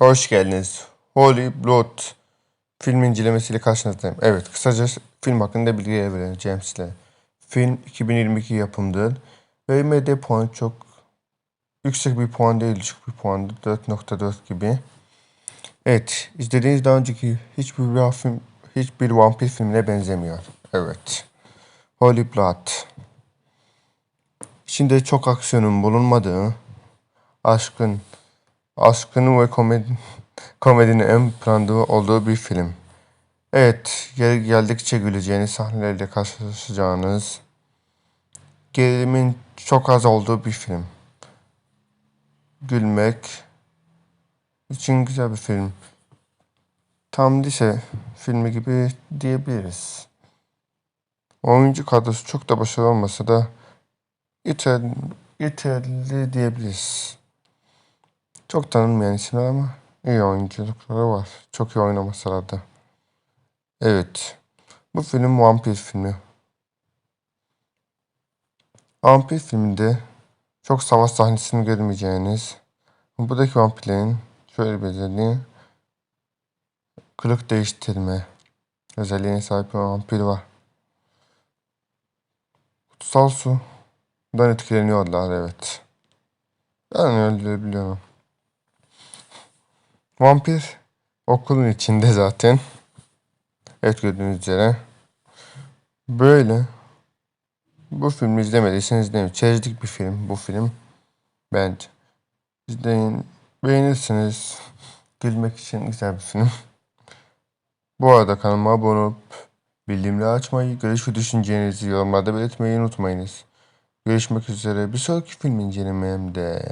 Hoş geldiniz. Holy Blood film incelemesiyle karşınızdayım. Evet, kısaca film hakkında bilgi vereceğim size. Film 2022 yapımdır ve IMDb puanı çok yüksek bir puan değil, düşük bir puandı. 4.4 gibi. Evet, izlediğiniz daha önceki hiçbir bir film, hiçbir vampir filmine benzemiyor. Evet. Holy Blood. İçinde çok aksiyonun bulunmadığı, aşkın, aşkın ve komedi, komedinin ön planda olduğu bir film. Evet, geri geldikçe güleceğiniz sahnelerle karşılaşacağınız, gerilimin çok az olduğu bir film. Gülmek için güzel bir film. Tam lise filmi gibi diyebiliriz. Oyuncu kadrosu çok da başarılı olmasa da yeterli, yeterli diyebiliriz. Çok tanınmayan isimler ama iyi oyunculukları var. Çok iyi oynamasalar da. Evet. Bu film vampir filmi. Vampir filminde çok savaş sahnesini görmeyeceğiniz, buradaki vampirlerin şöyle bir özelliği, kılık değiştirme özelliğine sahip bir vampir var. Kutsal sudan etkileniyorlar evet. Ben öldürebiliyorum. Vampir okulun içinde zaten. Evet gördüğünüz üzere. Böyle. Bu filmi izlemediyseniz izleyin. Çerezlik bir film bu film. Bence. İzleyin. Beğenirsiniz. Gülmek için güzel bir film. Bu arada kanalıma abone olup bildirimleri açmayı, görüş ve düşüncelerinizi yorumlarda belirtmeyi unutmayınız. Görüşmek üzere. Bir sonraki film incelememde.